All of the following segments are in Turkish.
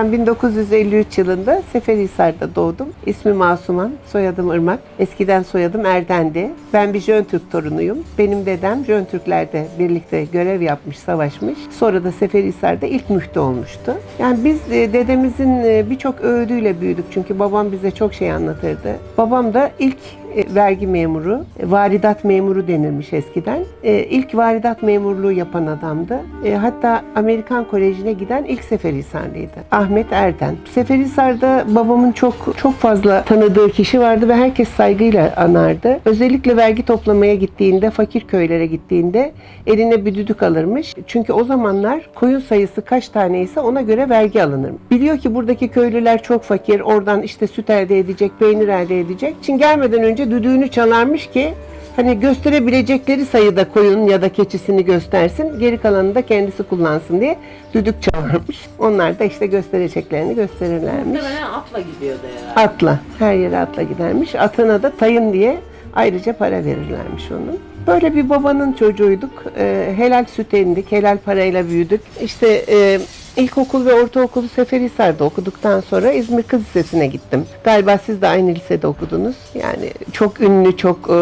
Ben 1953 yılında Seferihisar'da doğdum. İsmi Masuman, soyadım Irmak. Eskiden soyadım Erdendi. Ben bir Jön Türk torunuyum. Benim dedem Jön Türkler'de birlikte görev yapmış, savaşmış. Sonra da Seferihisar'da ilk müftü olmuştu. Yani biz e, dedemizin e, birçok öğüdüyle büyüdük. Çünkü babam bize çok şey anlatırdı. Babam da ilk e, vergi memuru, e, varidat memuru denilmiş eskiden. E, ilk varidat memurluğu yapan adamdı. E, hatta Amerikan Koleji'ne giden ilk Seferihisarlıydı. Ahmet Erden. Seferihisar'da babamın çok çok fazla tanıdığı kişi vardı ve herkes saygıyla anardı. Özellikle vergi toplamaya gittiğinde, fakir köylere gittiğinde eline bir düdük alırmış. Çünkü o zamanlar koyun sayısı kaç taneyse ona göre vergi alınır. Biliyor ki buradaki köylüler çok fakir, oradan işte süt elde edecek, peynir elde edecek. Için gelmeden önce düdüğünü çalarmış ki hani gösterebilecekleri sayıda koyun ya da keçisini göstersin, geri kalanını da kendisi kullansın diye düdük çalarmış. Onlar da işte göstereceklerini gösterirlermiş. Muhtemelen atla gidiyordu herhalde. Atla, her yere atla gidermiş. Atına da tayın diye ayrıca para verirlermiş onun. Böyle bir babanın çocuğuyduk. Ee, helal süt emdik, helal parayla büyüdük. İşte e, ilkokul ve ortaokulu Seferihisar'da okuduktan sonra İzmir Kız Lisesi'ne gittim. Galiba siz de aynı lisede okudunuz. Yani çok ünlü, çok e,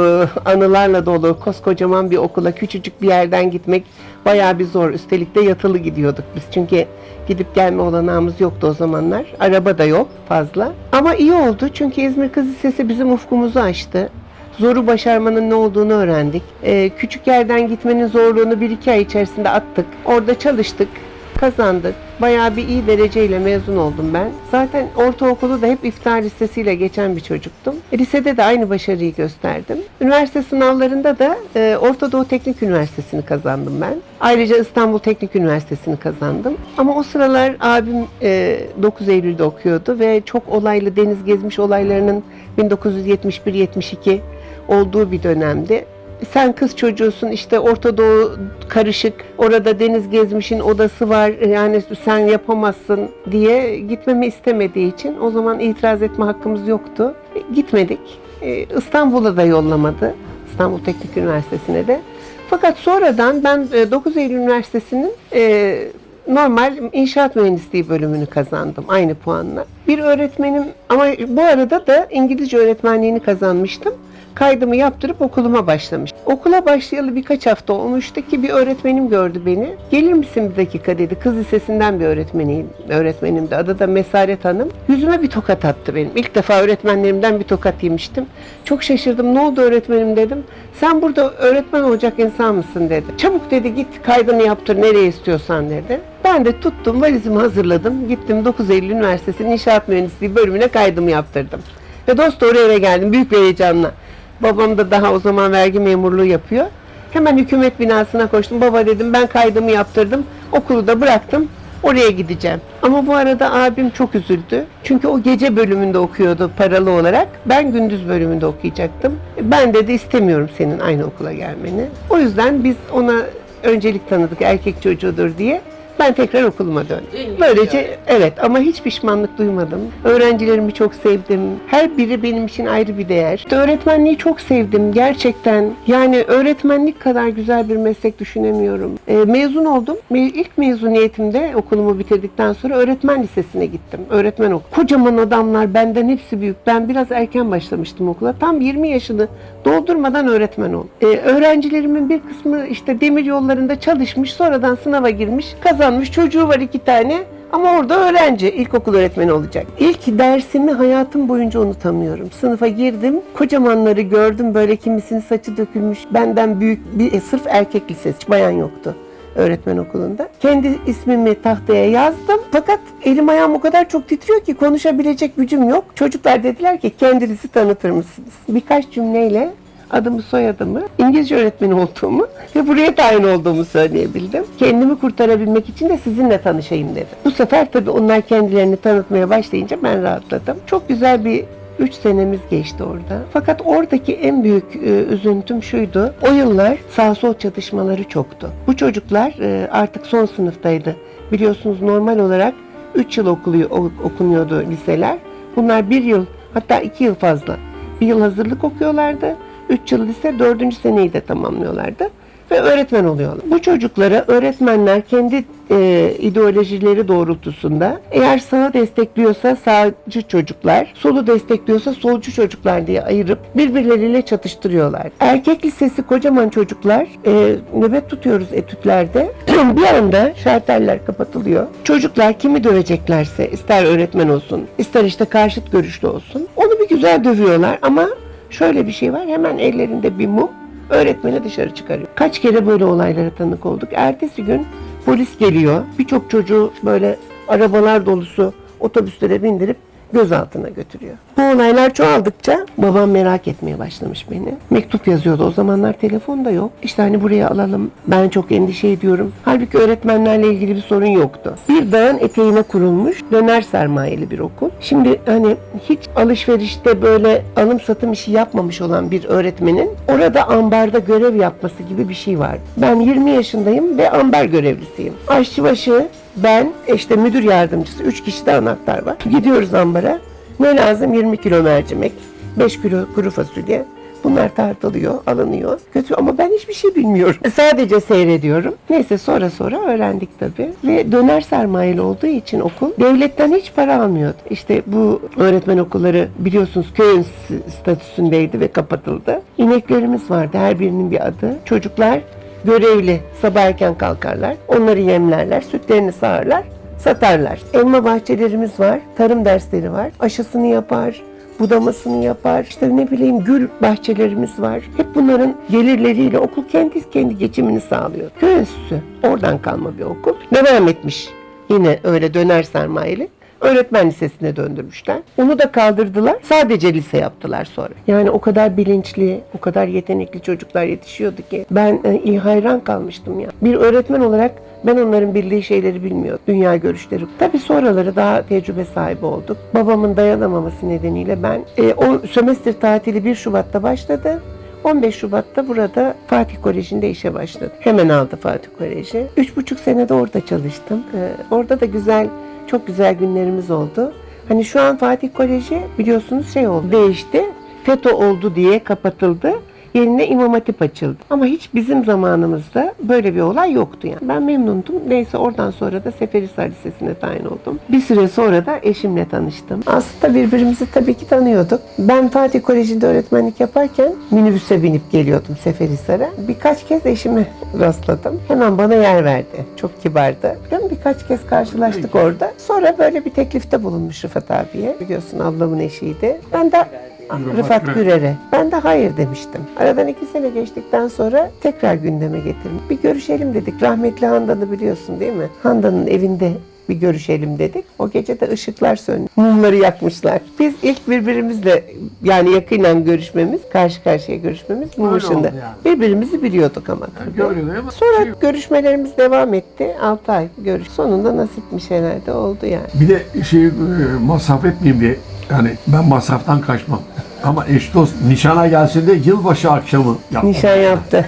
anılarla dolu, koskocaman bir okula küçücük bir yerden gitmek bayağı bir zor. Üstelik de yatılı gidiyorduk biz. Çünkü gidip gelme olanağımız yoktu o zamanlar. Araba da yok fazla. Ama iyi oldu çünkü İzmir Kız Lisesi bizim ufkumuzu açtı. Zoru başarmanın ne olduğunu öğrendik. Ee, küçük yerden gitmenin zorluğunu bir iki ay içerisinde attık. Orada çalıştık, kazandık. Bayağı bir iyi dereceyle mezun oldum ben. Zaten ortaokulu da hep iftar listesiyle geçen bir çocuktum. E, lisede de aynı başarıyı gösterdim. Üniversite sınavlarında da e, Orta Doğu Teknik Üniversitesi'ni kazandım ben. Ayrıca İstanbul Teknik Üniversitesi'ni kazandım. Ama o sıralar abim e, 9 Eylül'de okuyordu ve çok olaylı deniz gezmiş olaylarının 1971-72 olduğu bir dönemdi sen kız çocuğusun işte Orta Doğu karışık orada deniz gezmişin odası var yani sen yapamazsın diye gitmemi istemediği için o zaman itiraz etme hakkımız yoktu. E, Gitmedik. E, İstanbul'a da yollamadı. İstanbul Teknik Üniversitesi'ne de. Fakat sonradan ben e, 9 Eylül Üniversitesi'nin e, normal inşaat mühendisliği bölümünü kazandım aynı puanla. Bir öğretmenim ama bu arada da İngilizce öğretmenliğini kazanmıştım kaydımı yaptırıp okuluma başlamış. Okula başlayalı birkaç hafta olmuştu ki bir öğretmenim gördü beni. Gelir misin bir dakika dedi. Kız lisesinden bir öğretmeniyim, öğretmenimdi. Adı da Mesaret Hanım. Yüzüme bir tokat attı benim. İlk defa öğretmenlerimden bir tokat yemiştim. Çok şaşırdım. Ne oldu öğretmenim dedim. Sen burada öğretmen olacak insan mısın dedi. Çabuk dedi git kaydını yaptır nereye istiyorsan dedi. Ben de tuttum valizimi hazırladım. Gittim 9 Eylül Üniversitesi'nin İnşaat Mühendisliği bölümüne kaydımı yaptırdım. Ve dost doğru eve geldim büyük bir heyecanla. Babam da daha o zaman vergi memurluğu yapıyor. Hemen hükümet binasına koştum. Baba dedim ben kaydımı yaptırdım. Okulu da bıraktım. Oraya gideceğim. Ama bu arada abim çok üzüldü. Çünkü o gece bölümünde okuyordu paralı olarak. Ben gündüz bölümünde okuyacaktım. Ben dedi istemiyorum senin aynı okula gelmeni. O yüzden biz ona öncelik tanıdık erkek çocuğudur diye. Ben tekrar okuluma döndüm. Böylece evet ama hiç pişmanlık duymadım. Öğrencilerimi çok sevdim. Her biri benim için ayrı bir değer. İşte öğretmenliği çok sevdim gerçekten. Yani öğretmenlik kadar güzel bir meslek düşünemiyorum. Ee, mezun oldum. Me- İlk mezuniyetimde okulumu bitirdikten sonra öğretmen lisesine gittim. Öğretmen okulu. Kocaman adamlar benden hepsi büyük. Ben biraz erken başlamıştım okula. Tam 20 yaşını doldurmadan öğretmen oldum. Ee, öğrencilerimin bir kısmı işte demir yollarında çalışmış, sonradan sınava girmiş, kazanmış. Çocuğu var iki tane. Ama orada öğrenci, ilkokul öğretmeni olacak. İlk dersimi hayatım boyunca unutamıyorum. Sınıfa girdim, kocamanları gördüm. Böyle kimisinin saçı dökülmüş, benden büyük bir e, sırf erkek lisesi, bayan yoktu öğretmen okulunda. Kendi ismimi tahtaya yazdım. Fakat elim ayağım o kadar çok titriyor ki konuşabilecek gücüm yok. Çocuklar dediler ki kendinizi tanıtır mısınız? Birkaç cümleyle adımı soyadımı, İngilizce öğretmeni olduğumu ve buraya tayin olduğumu söyleyebildim. Kendimi kurtarabilmek için de sizinle tanışayım dedim. Bu sefer tabii onlar kendilerini tanıtmaya başlayınca ben rahatladım. Çok güzel bir 3 senemiz geçti orada. Fakat oradaki en büyük e, üzüntüm şuydu. O yıllar sağ sol çatışmaları çoktu. Bu çocuklar e, artık son sınıftaydı. Biliyorsunuz normal olarak 3 yıl okuluyor, okunuyordu liseler. Bunlar 1 yıl hatta 2 yıl fazla. Bir yıl hazırlık okuyorlardı. 3 yıl lise 4. seneyi de tamamlıyorlardı. ve öğretmen oluyorlar. Bu çocuklara öğretmenler kendi e, ideolojileri doğrultusunda eğer sağı destekliyorsa sağcı çocuklar, solu destekliyorsa solcu çocuklar diye ayırıp birbirleriyle çatıştırıyorlar. Erkek lisesi kocaman çocuklar e, nöbet tutuyoruz etütlerde. bir anda şarteller kapatılıyor. Çocuklar kimi döveceklerse ister öğretmen olsun ister işte karşıt görüşlü olsun onu bir güzel dövüyorlar ama şöyle bir şey var hemen ellerinde bir mum öğretmeni dışarı çıkarıyor. Kaç kere böyle olaylara tanık olduk. Ertesi gün polis geliyor. Birçok çocuğu böyle arabalar dolusu otobüslere bindirip gözaltına götürüyor. Bu olaylar çoğaldıkça babam merak etmeye başlamış beni. Mektup yazıyordu. O zamanlar telefon da yok. İşte hani buraya alalım. Ben çok endişe ediyorum. Halbuki öğretmenlerle ilgili bir sorun yoktu. Bir dağın eteğine kurulmuş döner sermayeli bir okul. Şimdi hani hiç alışverişte böyle alım satım işi yapmamış olan bir öğretmenin orada ambarda görev yapması gibi bir şey vardı. Ben 20 yaşındayım ve ambar görevlisiyim. Aşçıbaşı ben işte müdür yardımcısı 3 kişi de anahtar var. Gidiyoruz ambara. Ne lazım? 20 kilo mercimek, 5 kilo kuru fasulye. Bunlar tartılıyor, alınıyor. Kötü ama ben hiçbir şey bilmiyorum. Sadece seyrediyorum. Neyse sonra sonra öğrendik tabii. Ve döner sermayeli olduğu için okul devletten hiç para almıyordu. İşte bu öğretmen okulları biliyorsunuz köyün statüsündeydi ve kapatıldı. İneklerimiz vardı. Her birinin bir adı. Çocuklar görevli sabah erken kalkarlar. Onları yemlerler, sütlerini sağarlar, satarlar. Elma bahçelerimiz var, tarım dersleri var. Aşısını yapar, budamasını yapar. İşte ne bileyim gül bahçelerimiz var. Hep bunların gelirleriyle okul kendi kendi geçimini sağlıyor. Köy enstitüsü oradan kalma bir okul. Devam etmiş yine öyle döner sermayeli. Öğretmen lisesine döndürmüşler. Onu da kaldırdılar. Sadece lise yaptılar sonra. Yani o kadar bilinçli, o kadar yetenekli çocuklar yetişiyordu ki ben e, hayran kalmıştım ya. Bir öğretmen olarak ben onların bildiği şeyleri bilmiyordum. Dünya görüşleri. Tabii sonraları daha tecrübe sahibi olduk. Babamın dayanamaması nedeniyle ben e, o sömestr tatili 1 Şubat'ta başladı. 15 Şubat'ta burada Fatih Koleji'nde işe başladım. Hemen aldı Fatih Koleji. Üç buçuk senede orada çalıştım. Ee, orada da güzel, çok güzel günlerimiz oldu. Hani şu an Fatih Koleji biliyorsunuz şey oldu, değişti. FETÖ oldu diye kapatıldı. Yerine İmam Hatip açıldı. Ama hiç bizim zamanımızda böyle bir olay yoktu yani. Ben memnundum. Neyse oradan sonra da Seferihisar Lisesi'ne tayin oldum. Bir süre sonra da eşimle tanıştım. Aslında birbirimizi tabii ki tanıyorduk. Ben Fatih Koleji'nde öğretmenlik yaparken minibüse binip geliyordum Seferihisar'a. Birkaç kez eşime rastladım. Hemen bana yer verdi. Çok kibardı. Ben birkaç kez karşılaştık orada. Sonra böyle bir teklifte bulunmuş Rıfat abiye. Biliyorsun ablamın eşiydi. Ben de Rıfat Gürer'e. Ben de hayır demiştim. Aradan iki sene geçtikten sonra tekrar gündeme getirdim. Bir görüşelim dedik. Rahmetli Handan'ı biliyorsun değil mi? Handan'ın evinde bir görüşelim dedik. O gece de ışıklar söndü. Mumları yakmışlar. Biz ilk birbirimizle yani yakından görüşmemiz, karşı karşıya görüşmemiz mum Öyle ışığında. yani. Birbirimizi biliyorduk ama. tabii. Görüyor ama Sonra şey- görüşmelerimiz devam etti. 6 ay görüş. Sonunda nasipmiş herhalde oldu yani. bir de şey e, masraf etmeyeyim diye yani ben masraftan kaçmam. Ama eş dost nişana gelse de yılbaşı akşamı yapmam. Nişan yaptı.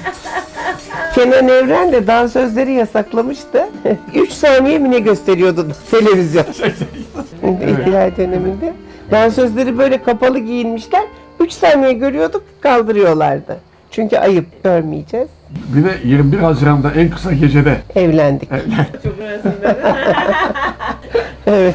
Kenan Evren de dansözleri yasaklamıştı. 3 saniye mi ne gösteriyordu televizyon ihtilal döneminde. Dansözleri böyle kapalı giyinmişler. 3 saniye görüyorduk kaldırıyorlardı. Çünkü ayıp görmeyeceğiz. Bir de 21 Haziran'da en kısa gecede Evlendik. Evet.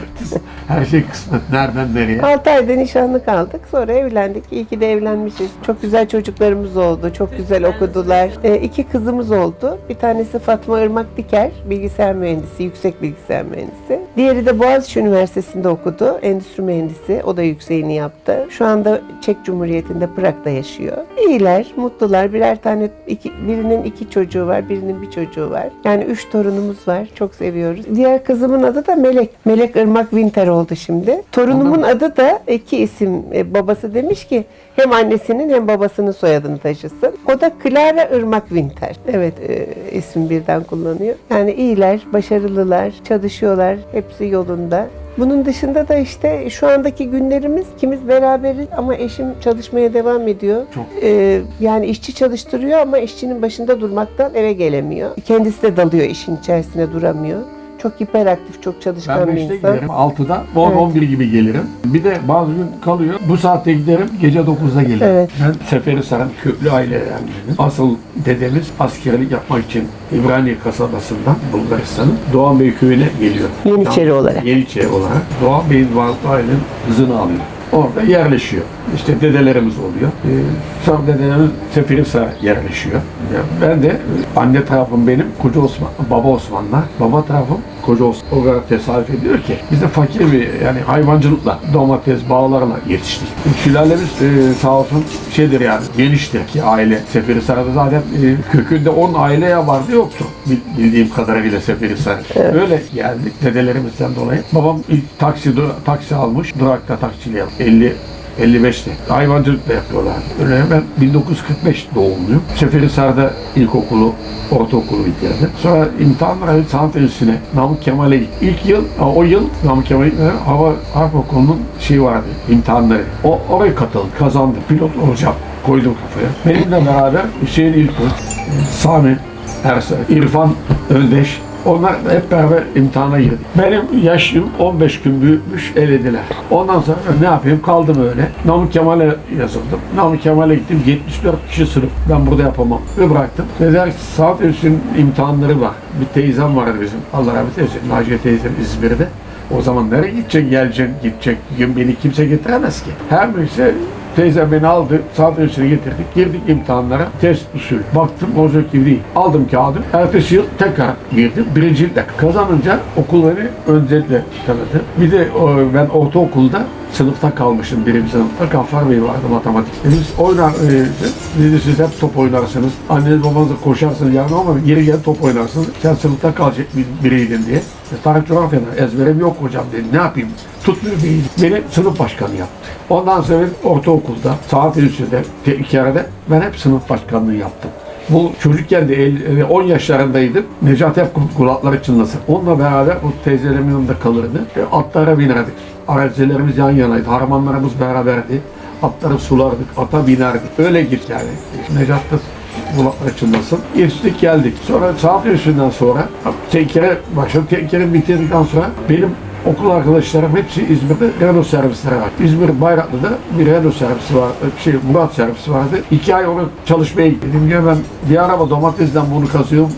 Her şey kısmet nereden nereye. 6 ayda nişanlı kaldık. Sonra evlendik. İyi ki de evlenmişiz. Çok güzel çocuklarımız oldu. Çok güzel okudular. E, iki kızımız oldu. Bir tanesi Fatma Irmak Diker. Bilgisayar mühendisi. Yüksek bilgisayar mühendisi. Diğeri de Boğaziçi Üniversitesi'nde okudu. Endüstri mühendisi. O da yükseğini yaptı. Şu anda Çek Cumhuriyeti'nde Prag'da yaşıyor. İyiler, mutlular. Birer tane, iki, birinin iki çocuğu var, birinin bir çocuğu var. Yani üç torunumuz var. Çok seviyoruz. Diğer kızımın adı da Melek. Melek Irmak Winter oldu şimdi. Torunumun adı da iki isim. E, babası demiş ki hem annesinin hem babasının soyadını taşısın. O da Clara Irmak Winter. Evet e, isim birden kullanıyor. Yani iyiler, başarılılar, çalışıyorlar. Hepsi yolunda. Bunun dışında da işte şu andaki günlerimiz ikimiz beraberiz ama eşim çalışmaya devam ediyor. Çok. Ee, yani işçi çalıştırıyor ama işçinin başında durmaktan eve gelemiyor. Kendisi de dalıyor işin içerisine duramıyor. Çok hiperaktif, çok çalışkan Ben bir 5'te insan. giderim, 6'da, 10 Evet. 11 gibi gelirim. Bir de bazı gün kalıyor. Bu saatte giderim, gece 9'da gelirim. Evet. Ben Seferihisar'ın köklü ailelerdendim. Asıl dedemiz askerlik yapmak için İbraniye kasabasından Bulgaristan'ın Doğan Bey köyüne geliyor. Yeniçeri olarak. Yeniçeri olarak. Doğan Bey'in varlıklı ailenin kızını alıyor. Orada yerleşiyor. İşte dedelerimiz oluyor. Ee, sonra dedelerimiz Seferihisar'a yerleşiyor. Ben de anne tarafım benim Koca Osman, baba Osman'la. Baba tarafım Koca Osman. O kadar tesadüf ediyor ki biz de fakir bir yani hayvancılıkla, domates, bağlarla yetiştik. Sülalemiz e, sağ olsun şeydir yani geniştir ki aile. Seferihisar'da zaten e, kökünde 10 aileye vardı yoktu. Bil- Bildiğim kadarıyla Seferihisar. Öyle geldik dedelerimizden dolayı. Babam ilk taksi, taksi almış. Durakta taksiliği yaptı. 50 55'te. Hayvancılık da yapıyorlar. Öyle ben 1945 doğumluyum. Seferihisar'da ilkokulu, ortaokulu bitirdim. Sonra imtihanlara sanat enstitüsüne Namık Kemal'e gittim. İlk yıl, o yıl Namık Kemal'e hava harp okulunun şeyi vardı, imtihanları. O, oraya katıldım, kazandım. Pilot olacağım. Koydum kafaya. Benimle beraber Hüseyin İlkut, Sami Ersoy, İrfan Öndeş, onlar hep beraber imtihana girdik. Benim yaşım 15 gün büyükmüş, elediler. Ondan sonra ne yapayım kaldım öyle. Namık Kemal'e yazıldım. Namık Kemal'e gittim. 74 kişi sınıf. Ben burada yapamam. Ve bıraktım. Dediler saat üstün imtihanları var. Bir teyzem vardı bizim. Allah rahmet eylesin. Naciye teyzem İzmir'de. O zaman nereye gideceksin, geleceksin, gidecek. Bugün beni kimse getiremez ki. Her neyse Teyzem beni aldı, üstüne getirdik. Girdik imtihanlara, test usulü. Baktım gibi değil. Aldım kağıdı. Ertesi yıl tekrar girdim. Birincilikle kazanınca okul beni öncelikle tanıdı. Bir de o, ben ortaokulda sınıfta kalmışım birinci sınıfta. Gaffar Bey vardı matematik. Biz oynar, e, dedi siz hep top oynarsınız. Anneniz babanızla koşarsınız yani ama geri gel top oynarsınız. Sen sınıfta kalacak bir, biriydin diye. E, tarih coğrafyada ezberim yok hocam dedi. Ne yapayım? Tutmuyor beni. Beni sınıf başkanı yaptı. Ondan sonra ortaokulda, saat üstünde, te- iki arada ben hep sınıf başkanlığı yaptım. Bu çocukken de el- e, 10 yaşlarındaydım. Necati hep kulakları çınlasın. Onunla beraber bu teyzelerimin yanında kalırdı. E, atlara binerdik. Arazilerimiz yan yanaydı. Harmanlarımız beraberdi. Atları sulardık, ata binerdik. Öyle git yani. Necat da kulakları çınlasın. Yetiştik geldik. Sonra saat üstünden sonra tenkere başladı. Tenkere bitirdikten sonra benim okul arkadaşlarım hepsi İzmir'de Renault servisleri var. İzmir Bayraklı'da bir Renault servisi var, şey Murat servisi vardı. İki ay onu çalışmaya gittim. Dedim ya ben bir araba domatesden bunu kazıyorum.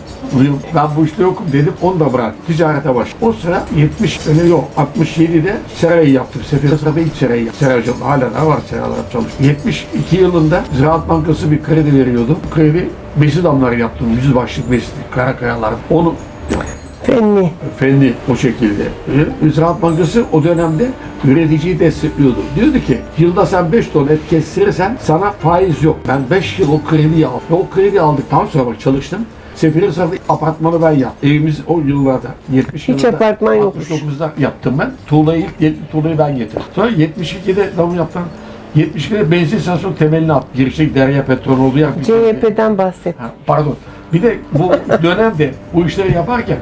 Ben bu işte yokum dedim. Onu da bırak. Ticarete baş. O sıra 70 öyle yok. 67'de serayı yaptım. Seferihisar'da ilk serayı yaptım. Seracılık hala da var seralar çalışıyor. 72 yılında Ziraat Bankası bir kredi veriyordu. Bu kredi besi damları yaptım. Yüz başlık besi, Karakayalar. Onu Fenli. Fendi o şekilde. E, Ziraat Bankası o dönemde üreticiyi destekliyordu. Diyordu ki yılda sen 5 ton et kestirirsen sana faiz yok. Ben 5 yıl o krediyi aldım. O kredi aldıktan sonra bak çalıştım. Seferihisar'da apartmanı ben yaptım. Evimiz o yıllarda 70 Hiç yılında apartman yokmuş. 69'da yaptım ben. Tuğlayı ilk tuğlayı ben getirdim. Sonra 72'de damı yaptım. 72'de benzin istasyonu temelini attım. Girişteki Derya Petrol olduğu yer. CHP'den bahset. Ha, Pardon. Bir de bu dönemde bu işleri yaparken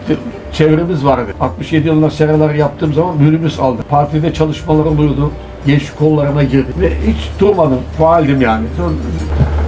çevremiz vardı. 67 yılında seraları yaptığım zaman bölümümüz aldı. Partide çalışmalar oluyordu. Genç kollarına girdim ve hiç durmadım. Faaldim yani.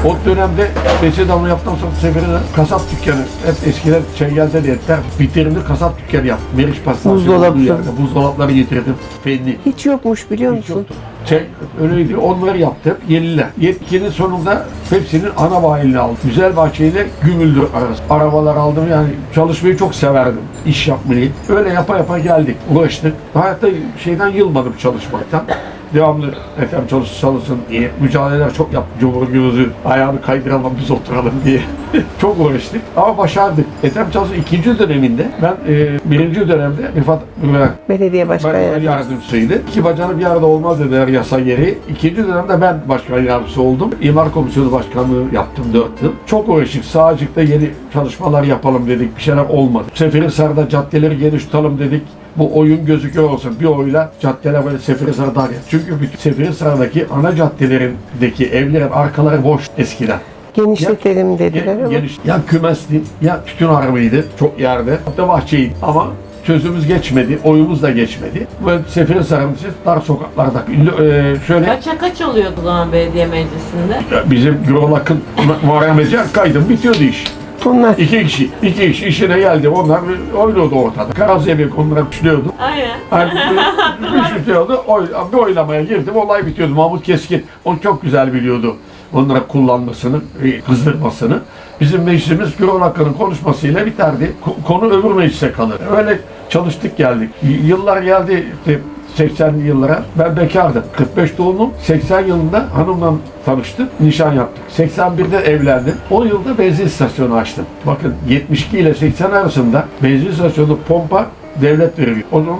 O dönemde Beşe damla yaptıktan sonra seferinde kasap dükkanı, hep eskiden Çengel'de de etler, bitirimli kasap dükkanı yaptım. Meriç olduğu yerde buzdolapları getirdim. Fenli. Hiç yokmuş biliyor Hiç musun? yoktu. Şey, öyleydi. Onları yaptım. Yeniler. Yetkinin sonunda hepsinin ana bayiliğini aldım. Güzel bahçeyle Gümüldür arası. Arabalar aldım yani çalışmayı çok severdim. İş yapmayı. Öyle yapa yapa geldik. Uğraştık. Hayatta şeyden yılmadım çalışmaktan. Devamlı efendim çalışsın çalışsın diye mücadeleler çok yaptım. Cumhurbaşkanı ayağını kaydıramam biz oturalım diye. çok uğraştık ama başardık. Ethem Çalış'ın ikinci döneminde ben e, birinci dönemde Rıfat Ürver Belediye başkan Başkan yardımcısı. yardımcısıydı. İki bacanı bir arada olmaz dediler yasa gereği. İkinci dönemde ben başkan yardımcısı oldum. İmar Komisyonu Başkanlığı yaptım dört yıl. Çok uğraştık. Sağcıkta yeni çalışmalar yapalım dedik. Bir şeyler olmadı. Seferihisar'da caddeleri geniş tutalım dedik. Bu oyun gözüküyor olsun. Bir oyla caddeler böyle Seferihisar dar. Çünkü bütün Seferihisar'daki ana caddelerindeki evlerin arkaları boş eskiden. Genişletelim dediler Ya, ama. geniş, ya kümesli ya tütün harabıydı çok yerde. Hatta bahçeydi ama sözümüz geçmedi, oyumuz da geçmedi. Ve Seferihisar'ın için dar sokaklarda. Ee, şöyle Kaça kaç oluyordu o zaman belediye meclisinde? bizim Gürol Akın Muharrem kaydım bitiyordu iş. Bunlar İki kişi, iki kişi işine geldi. Onlar oynuyordu ortada. Karazyemek onlara pişliyordu. Aynen. Hani bir bitiyordu. Oy, bir oylamaya girdim. Olay bitiyordu. Mahmut Keskin onu çok güzel biliyordu. Onlara kullanmasını, e, kızdırmasını. Bizim meclisimiz Gürol Hakkı'nın konuşmasıyla biterdi. Ko- Konu öbür meclise kalır. Öyle çalıştık geldik. Yıllar geldi işte 80'li yıllara. Ben bekardım. 45 doğumlum. 80 yılında hanımla tanıştık. Nişan yaptık. 81'de evlendim. 10 yılda benzin istasyonu açtım. Bakın 72 ile 80 arasında benzin istasyonu pompa devlet veriyor. O zaman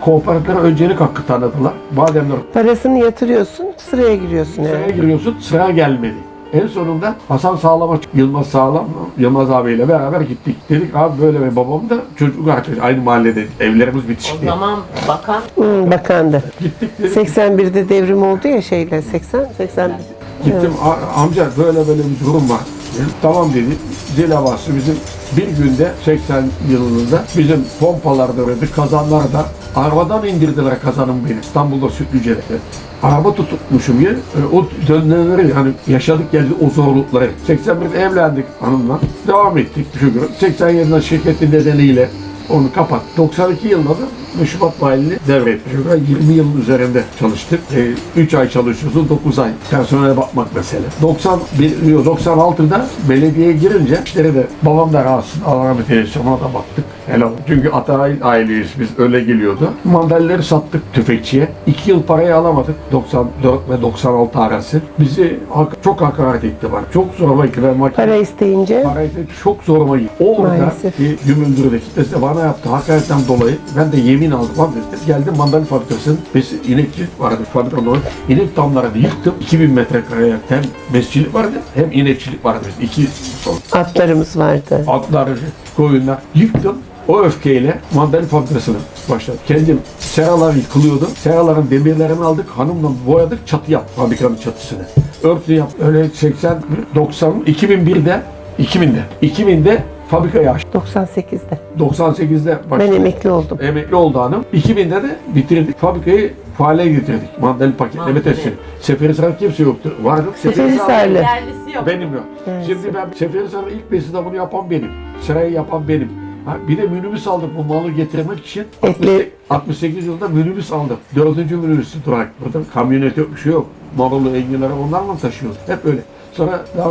kooperatiflere öncelik hakkı tanıdılar. Bademler parasını yatırıyorsun, sıraya giriyorsun sıraya yani. giriyorsun, sıra gelmedi. En sonunda Hasan Sağlam'a, Yılmaz Sağlam, Yılmaz abiyle beraber gittik. Dedik abi böyle ve babam da çocuk arkadaş, aynı mahallede evlerimiz O bitişik diye. zaman bakan Hı, bakandı. Gittik dedik. 81'de devrim oldu ya şeyle 80 81. Gittim "A- amca böyle böyle bir durum var. Dedim, tamam dedi. Zil havası bizim bir günde 80 yılında bizim pompalarda ve kazanlarda arabadan indirdiler kazanım beni İstanbul'da Sütlüce'de. Araba tutmuşum ya. O dönemleri yani yaşadık geldi o zorlukları. 81'de evlendik hanımla. Devam ettik şükür. 87'de şirketin nedeniyle onu kapat. 92 yılında da Şubat Valiliği devretmiş. Şurada 20 yıl üzerinde çalıştık. 3 ay çalışıyorsun, 9 ay personele bakmak mesele. 91, yok, 96'da belediyeye girince işleri de babam da rahatsız. Allah rahmet eylesin ona da baktık. Helal. Çünkü Atay aileyiz biz öyle geliyordu. Mandalleri sattık tüfekçiye. 2 yıl parayı alamadık. 94 ve 96 arası. Bizi hak- çok hakaret etti bana. Çok zoruma gitti. Ben makine Para isteyince Parayı çok zoruma gitti. Orada bir Gümüldür'de kitlesi bana yaptı. Hakaretten dolayı ben de yemin aldım. Lan dedim. Geldim mandalina fabrikasının biz inekçilik vardı fabrikanın orada. İnek damlarını yıktım. 2000 metrekareye hem besçilik vardı hem inekçilik vardı. Biz iki atlarımız vardı. atlar, koyunlar yıktım. O öfkeyle mandalina fabrikasını başladım. Kendim seralar yıkılıyordu. Seraların demirlerini aldık. Hanımla boyadık. Çatı yaptık fabrikanın çatısını. Örtü yap. Öyle 80, 90, 2001'de 2000'de. 2000'de fabrikayı açtık. 98'de. 98'de Ben başladık. emekli oldum. Emekli oldu hanım. 2000'de de bitirdik. Fabrikayı faale getirdik. Mandalina paketleme Mandalina. tesisi. Seferihisar'da kimse yoktu. Vardı. Seferihisarlı. yerlisi yok. Benim yok. Evet. Şimdi ben Seferihisar'da ilk beside bunu yapan benim. Sırayı yapan benim. Ha, bir de minibüs aldım bu malı getirmek için. Etli- 68 yılında minibüs aldım. Dördüncü minibüsü durak. Burada kamyonet yok, bir şey yok. Marulu, enginleri onlarla taşıyoruz. Hep öyle. Sonra daha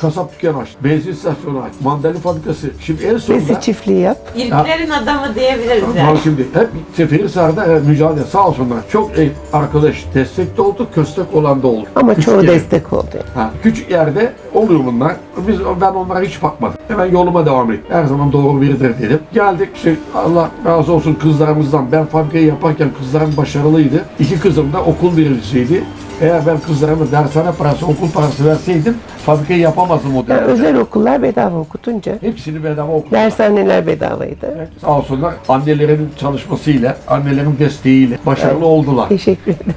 kasap dükkanı açtım. Benzin istasyonu açtım. Mandalina fabrikası. Şimdi en sonunda... Besi çiftliği yap. İlklerin adamı diyebiliriz Tamam yani. şimdi hep Seferihisar'da e, mücadele sağ olsunlar. Çok e, arkadaş destek de oldu, köstek olan da oldu. Ama Küçük çoğu yer- destek oldu. Ha, küçük yerde oluyor bunlar. Biz ben onlara hiç bakmadım. Hemen yoluma devam ettim. Her zaman doğru biridir dedim. Geldik işte Allah razı olsun kızlarımızdan. Ben fabrikayı yaparken kızlarım başarılıydı. İki kızım da okul birincisiydi. Eğer ben kızlarıma dershane parası, okul parası verseydim fabrikayı yapamazdım o Yani dönemde. özel okullar bedava okutunca Hepsini bedava okudum. dershaneler bedavaydı. Sağ olsunlar annelerinin çalışmasıyla, annelerin desteğiyle başarılı oldular. Teşekkür ederim.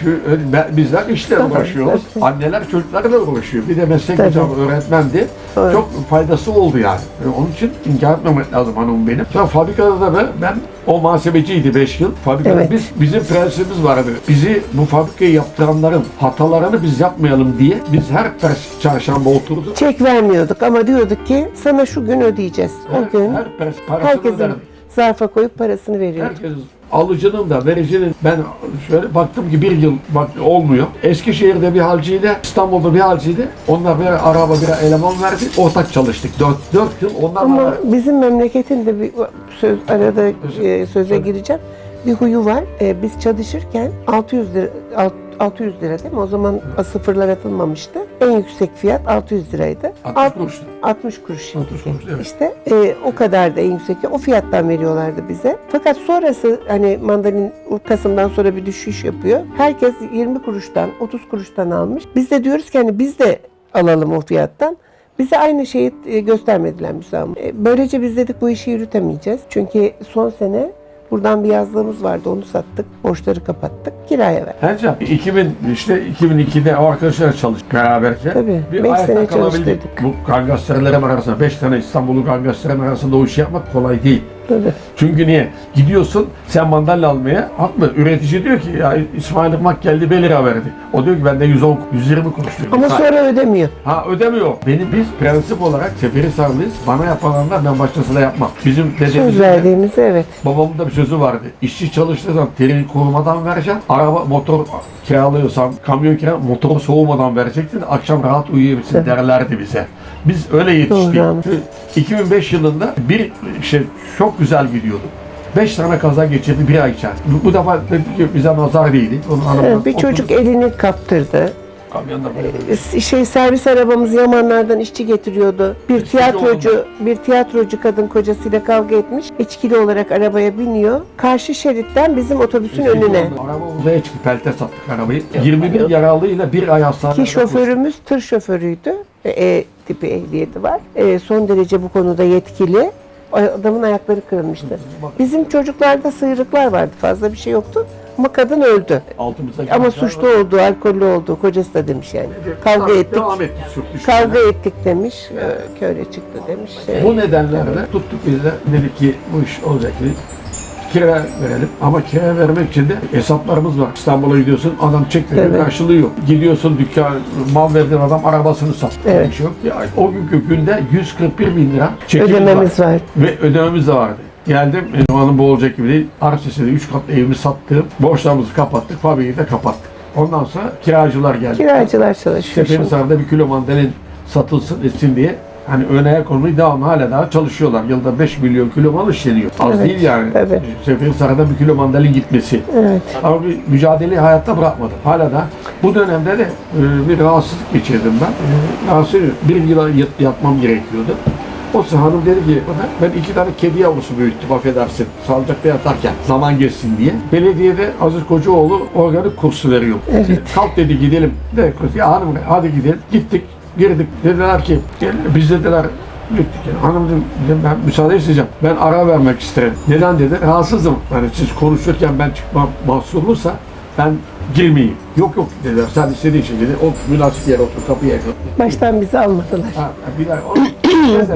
Şu ben, bizler işle uğraşıyoruz. zaten. Anneler çocuklarla uğraşıyor. Bir de meslek Tabii. hocam öğretmendi. Evet. Çok faydası oldu yani. E, Onun için inkar etmemek lazım hanım benim. Sonra fabrikada da ben, ben o muhasebeciydi 5 yıl. Fabrikada Evet. biz bizim prensibimiz vardı. Bizi bu fabrikayı yaptıranların hatalarını biz yapmayalım diye biz her pers- çarşamba oturduk. Çek vermiyorduk ama diyorduk ki sana şu gün ödeyeceğiz. Her, O gün her pers- parasını herkesin. Zarfa koyup parasını veriyorduk. Herkes alıcının da vericinin ben şöyle baktım ki bir yıl bak olmuyor. Eskişehir'de bir halciydi, İstanbul'da bir halciydi. Onlar bir araba bir eleman verdi. Ortak çalıştık. Dört, dört yıl onlarla Ama bizim memleketin de bir söz arada e, söze gireceğim. Bir huyu var. E, biz çalışırken 600 lira alt- 600 lira değil mi? O zaman sıfırlar atılmamıştı. En yüksek fiyat 600 liraydı. 60 Alt- kuruştu. 60 kuruş şimdi. 60 kuruş, evet. İşte e, o kadar da en yüksek. O fiyattan veriyorlardı bize. Fakat sonrası hani mandalin Kasım'dan sonra bir düşüş yapıyor. Herkes 20 kuruştan, 30 kuruştan almış. Biz de diyoruz ki hani biz de alalım o fiyattan. Bize aynı şeyi e, göstermediler müsamaha. E, Böylece biz dedik bu işi yürütemeyeceğiz. Çünkü son sene buradan bir yazlığımız vardı onu sattık. Borçları kapattık. Kiraya ver. Ercan 2000 işte 2002'de o arkadaşlar çalıştık beraberce. Tabii, Bir beş ayakta sene kalabildik. çalıştırdık. Bu gangsterlerin arasında 5 tane İstanbul'u gangsterlerin arasında o işi yapmak kolay değil. Tabii. Çünkü niye? Gidiyorsun sen mandalina almaya. Haklı. Üretici diyor ki ya İsmail Irmak geldi 1 lira verdi. O diyor ki bende 110, 120 kuruş diyor. Ama Ha, sonra ödemiyor. Ha ödemiyor. Benim biz prensip olarak Seferihisarlıyız. Bana yapılanlar ben başkasına yapmam. Bizim Söz dedemizin de- verdiğimiz evet. Babamın da bir sözü vardı. İşçi çalıştığı zaman terini korumadan vereceksin. Araba, motor kiralıyorsan, kamyon kira, motoru soğumadan vereceksin. Akşam rahat uyuyabilsin Tabii. derlerdi bize. Biz öyle yetiştik. Doğru ama. 2005 yılında bir şey çok güzel gidiyorduk. 5 tane kaza geçirdi bir ay içerisinde. Bu, bu defa bize nazar değdi. Onun Evet, bir çocuk elini kaptırdı. kamyonda böyle. şey servis arabamız Yamanlardan işçi getiriyordu. Bir İçkili tiyatrocu, bir tiyatrocu kadın kocasıyla kavga etmiş. İçkili olarak arabaya biniyor. Karşı şeritten bizim otobüsün önüne. Araba uzaya çıktı. Pelte sattık arabayı. 21 yaralıyla bir ay hastanede Ki şoförümüz tır şoförüydü. E tipi ehliyeti var. E, son derece bu konuda yetkili. Adamın ayakları kırılmıştı. Bizim çocuklarda sıyrıklar vardı. Fazla bir şey yoktu. Ama kadın öldü. Altımıza Ama suçlu araba. oldu, alkollü oldu. Kocası da demiş yani. Kavga ettik. Devam ettik. sürtüşmeye. Kavga ettik demiş. e, Köre çıktı demiş. E, Bu nedenlerle tuttuk biz de dedik ki bu iş olacak dedik. Kira verelim ama kira vermek için de hesaplarımız var. İstanbul'a gidiyorsun adam çek veriyor Evet. karşılığı yok. Gidiyorsun dükkan mal verdiğin adam arabasını sat. Evet. Bir şey yok. Ya, o günkü günde 141 bin lira Ödememiz var. Ve ödememiz de vardı. Geldim, hanım bu olacak gibi değil. Arsesinde 3 katlı evimi sattım. Borçlarımızı kapattık, fabriği de kapattık. Ondan sonra kiracılar geldi. Kiracılar çalışıyor. Seferihisar'da bir kilo mandalin satılsın etsin diye hani ön ayak olmayı devamlı hala daha çalışıyorlar. Yılda 5 milyon kilo mal işleniyor. Az Evet, değil yani. tabii. Seferihisar'da bir kilo mandalin gitmesi. Evet. Ama bir mücadeleyi hayatta bırakmadım. Hala da bu dönemde de e, bir rahatsızlık geçirdim ben. E, Rahatsız bir yıla yat- yatmam gerekiyordu. O hanım dedi ki bana, ben iki tane kedi yavrusu büyüttüm affedersin salıncakta yatarken zaman geçsin diye. Belediyede Aziz Kocaoğlu organik kursu veriyor. Evet. Kalk dedi gidelim. De, ya hanım hadi gidelim. Gittik girdik dediler ki biz dediler gittik. Yani, hanım dedim, ben müsaade isteyeceğim. Ben ara vermek isterim. Neden dedi? Rahatsızım. Hani siz konuşurken ben çıkmam mahsurluysa ben girmeyeyim. Yok yok dediler. Sen istediğin şey dedi. O münasip yere otur kapıya yakın. Baştan bizi almadılar. Ha, o-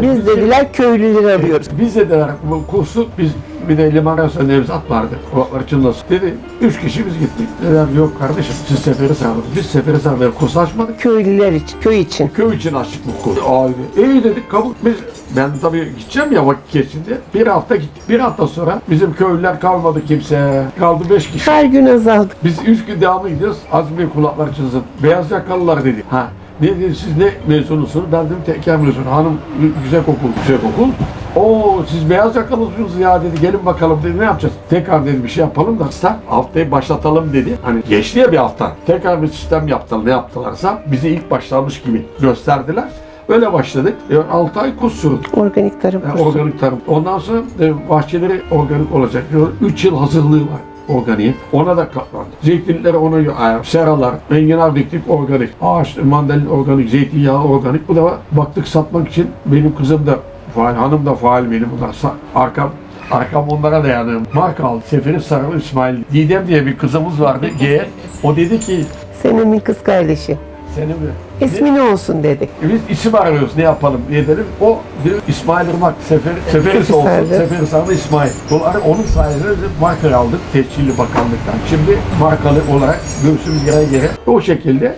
Biz dediler köylüleri arıyoruz. biz dediler bu kursu biz bir de liman arasında Nevzat vardı. Kulakları çınlasın. Dedi üç kişi biz gittik. Dediler yok kardeşim siz seferi sağladınız. Biz seferi sağladık. Kurs açmadık. Köylüler için, köy için. Köy için açtık bu kursu. Aynen. İyi dedik kabul. Biz ben tabii gideceğim ya vakit geçince. Bir hafta gittik. Bir hafta sonra bizim köylüler kalmadı kimse. Kaldı beş kişi. Her gün azaldık. Biz üç gün devamlı gidiyoruz. Azmi Bey kulaklar çınlasın. Beyaz yakalılar dedi. Ha. Ne dedi siz ne mezunusunuz? Ben dedim teker mezunu. Hanım güzel okul, güzel okul. Oo siz beyaz yakalısınız ya dedi. Gelin bakalım dedi. Ne yapacağız? Tekrar dedi bir şey yapalım da sen haftayı başlatalım dedi. Hani geçti ya bir hafta. Tekrar bir sistem yaptılar. Ne yaptılarsa bizi ilk başlamış gibi gösterdiler. Öyle başladık. 6 ay kurs sürdü. Organik tarım Yani kursu. organik tarım. Ondan sonra e, bahçeleri organik olacak. 3 yıl hazırlığı var organiğin. Ona da katlandı. Zeytinleri ona ayar. Seralar, enginar diktik organik. Ağaç, mandalin organik, zeytinyağı organik. Bu da baktık satmak için benim kızım da faal, hanım da faal benim. Bunlar arkam Arkam onlara dayanıyor. Marka aldı. Seferi Sarı İsmail. Didem diye bir kızımız vardı. G. O dedi ki Senin kız kardeşi. seni mi? İsmi ne olsun dedik. E Biz isim arıyoruz ne yapalım diye dedim. O diyor İsmail Irmak, Sefer, Seferis olsun. Seferis. Adı İsmail. Dolayısıyla onun sayesinde biz markayı aldık Tescilli Bakanlık'tan. Şimdi markalı olarak göğsümüz yere yere o şekilde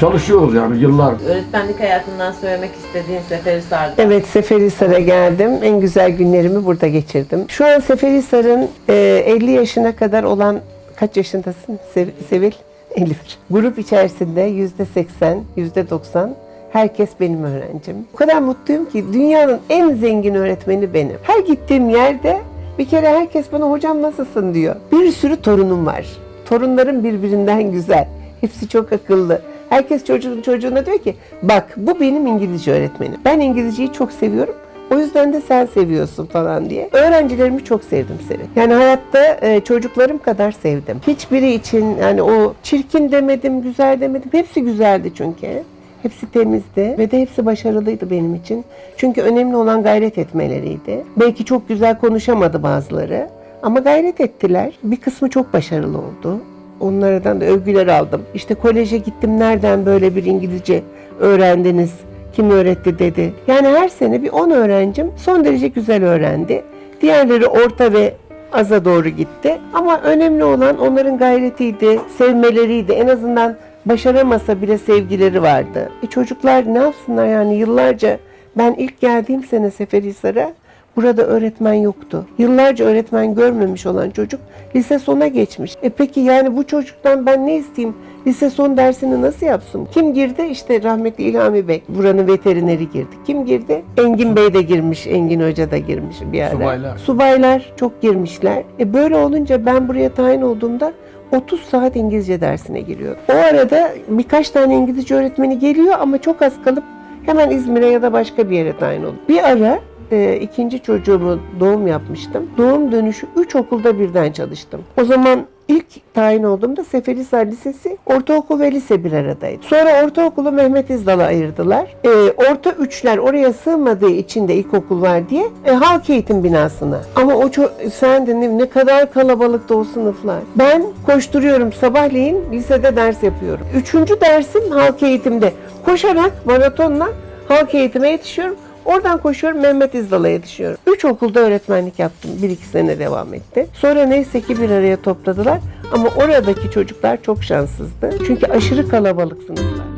çalışıyoruz yani yıllar. Öğretmenlik hayatından söylemek istediğin Seferihisar'da. Evet Seferihisar'a geldim. En güzel günlerimi burada geçirdim. Şu an Seferihisar'ın e, 50 yaşına kadar olan kaç yaşındasın Sev- Sevil? 51. Grup içerisinde yüzde 80, yüzde 90 herkes benim öğrencim. O kadar mutluyum ki dünyanın en zengin öğretmeni benim. Her gittiğim yerde bir kere herkes bana hocam nasılsın diyor. Bir sürü torunum var. Torunlarım birbirinden güzel. Hepsi çok akıllı. Herkes çocuğun çocuğuna diyor ki bak bu benim İngilizce öğretmenim. Ben İngilizceyi çok seviyorum. O yüzden de sen seviyorsun falan diye. Öğrencilerimi çok sevdim seni. Yani hayatta e, çocuklarım kadar sevdim. Hiçbiri için yani o çirkin demedim, güzel demedim. Hepsi güzeldi çünkü. Hepsi temizdi ve de hepsi başarılıydı benim için. Çünkü önemli olan gayret etmeleriydi. Belki çok güzel konuşamadı bazıları ama gayret ettiler. Bir kısmı çok başarılı oldu. Onlardan da övgüler aldım. İşte koleje gittim nereden böyle bir İngilizce öğrendiniz? Kim öğretti dedi. Yani her sene bir 10 öğrencim son derece güzel öğrendi. Diğerleri orta ve aza doğru gitti. Ama önemli olan onların gayretiydi, sevmeleriydi. En azından başaramasa bile sevgileri vardı. E çocuklar ne yapsınlar yani yıllarca ben ilk geldiğim sene Seferihisar'a burada öğretmen yoktu. Yıllarca öğretmen görmemiş olan çocuk lise sona geçmiş. E peki yani bu çocuktan ben ne isteyeyim? Lise son dersini nasıl yapsın? Kim girdi? İşte rahmetli İlhami Bey. Buranın veterineri girdi. Kim girdi? Engin Bey de girmiş. Engin Hoca da girmiş bir ara. Subaylar. Subaylar çok girmişler. E böyle olunca ben buraya tayin olduğumda 30 saat İngilizce dersine giriyorum. O arada birkaç tane İngilizce öğretmeni geliyor ama çok az kalıp hemen İzmir'e ya da başka bir yere tayin oldum. Bir ara e, ikinci çocuğumu doğum yapmıştım. Doğum dönüşü 3 okulda birden çalıştım. O zaman ilk tayin olduğumda Seferihisar Lisesi, ortaokul ve lise bir aradaydı. Sonra ortaokulu Mehmet İzdal'a ayırdılar. E, orta üçler oraya sığmadığı için de ilkokul var diye e, halk eğitim binasına. Ama o çok, sen de ne, ne kadar kalabalıkta o sınıflar. Ben koşturuyorum sabahleyin lisede ders yapıyorum. Üçüncü dersim halk eğitimde. Koşarak maratonla halk eğitime yetişiyorum. Oradan koşuyorum Mehmet İzdal'a yetişiyorum. Üç okulda öğretmenlik yaptım. Bir iki sene devam etti. Sonra neyse ki bir araya topladılar. Ama oradaki çocuklar çok şanssızdı. Çünkü aşırı kalabalık sınıflar.